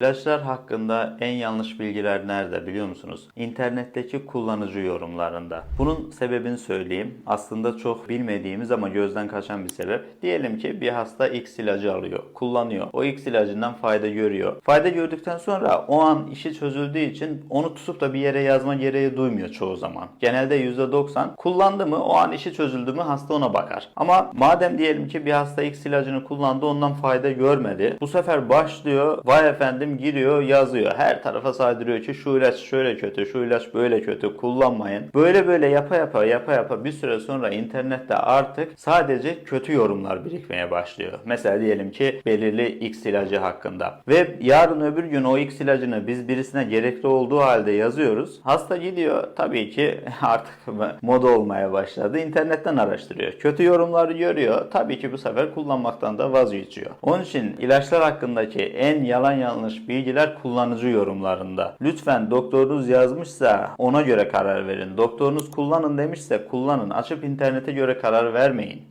İlaçlar hakkında en yanlış bilgiler nerede biliyor musunuz? İnternetteki kullanıcı yorumlarında. Bunun sebebini söyleyeyim. Aslında çok bilmediğimiz ama gözden kaçan bir sebep. Diyelim ki bir hasta X ilacı alıyor, kullanıyor. O X ilacından fayda görüyor. Fayda gördükten sonra o an işi çözüldüğü için onu tutup da bir yere yazma gereği duymuyor çoğu zaman. Genelde %90 kullandı mı o an işi çözüldü mü hasta ona bakar. Ama madem diyelim ki bir hasta X ilacını kullandı ondan fayda görmedi. Bu sefer başlıyor vay efendim giriyor yazıyor. Her tarafa saydırıyor ki şu ilaç şöyle kötü şu ilaç böyle kötü kullanmayın. Böyle böyle yapa yapa yapa yapa bir süre sonra internette artık sadece kötü yorumlar birikmeye başlıyor. Mesela diyelim ki belirli X ilacı hakkında. Ve yarın öbür gün o X ilacını biz birisine gerekli olduğu halde yazıyoruz. Hasta gidiyor tabii ki artık moda olmaya başladı. İnternetten araştırıyor. Kötü yorumları görüyor. Tabii ki bu sefer kullanmaktan da vazgeçiyor. Onun için ilaçlar hakkındaki en yalan yanlış bilgiler kullanıcı yorumlarında. Lütfen doktorunuz yazmışsa ona göre karar verin. Doktorunuz kullanın demişse kullanın. Açıp internete göre karar vermeyin.